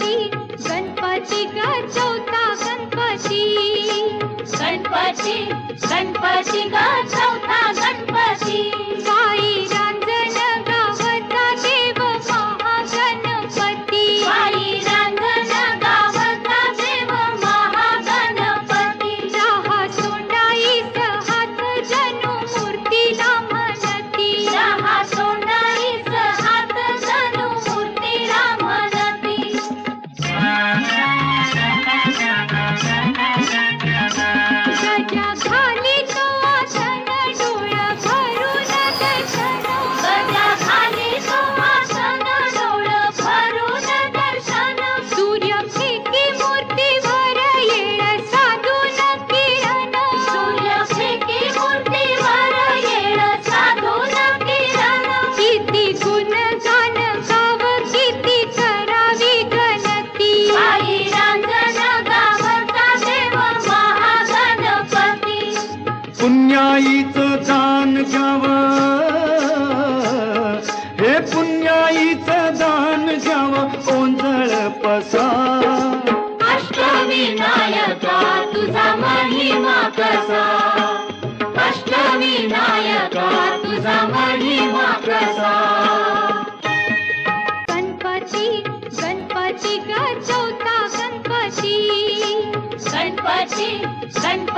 गणपति गणपति का चौथा गणपति। गणपति गणपति का न्यायीच दान श्याम ओंजळ पसा। अष्टविनायका तुझा महिमा कसा? अष्टविनायका तुझा महिमा कसा? गणपती गणपती ग चौथा गणपती। गणपती गणपती